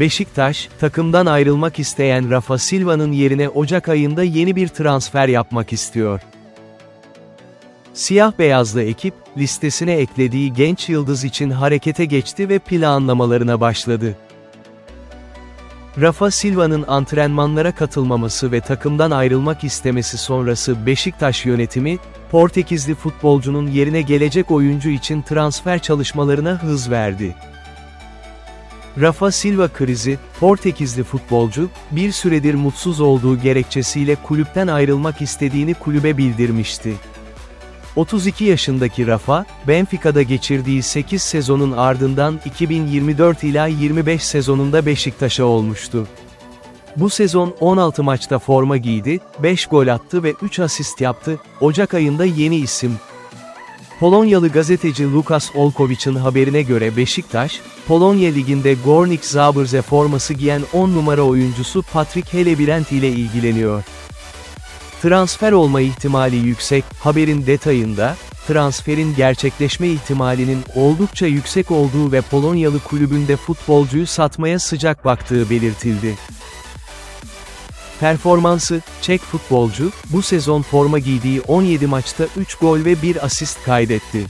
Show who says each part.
Speaker 1: Beşiktaş, takımdan ayrılmak isteyen Rafa Silva'nın yerine Ocak ayında yeni bir transfer yapmak istiyor. Siyah beyazlı ekip, listesine eklediği genç yıldız için harekete geçti ve planlamalarına başladı. Rafa Silva'nın antrenmanlara katılmaması ve takımdan ayrılmak istemesi sonrası Beşiktaş yönetimi, Portekizli futbolcunun yerine gelecek oyuncu için transfer çalışmalarına hız verdi. Rafa Silva krizi, Portekizli futbolcu, bir süredir mutsuz olduğu gerekçesiyle kulüpten ayrılmak istediğini kulübe bildirmişti. 32 yaşındaki Rafa, Benfica'da geçirdiği 8 sezonun ardından 2024 ila 25 sezonunda Beşiktaş'a olmuştu. Bu sezon 16 maçta forma giydi, 5 gol attı ve 3 asist yaptı, Ocak ayında yeni isim. Polonyalı gazeteci Lukas Olkowicz'in haberine göre Beşiktaş, Polonya Ligi'nde Gornik Zabrze forması giyen 10 numara oyuncusu Patrick Helebrant ile ilgileniyor. Transfer olma ihtimali yüksek, haberin detayında, transferin gerçekleşme ihtimalinin oldukça yüksek olduğu ve Polonyalı kulübünde futbolcuyu satmaya sıcak baktığı belirtildi. Performansı, Çek futbolcu, bu sezon forma giydiği 17 maçta 3 gol ve 1 asist kaydetti.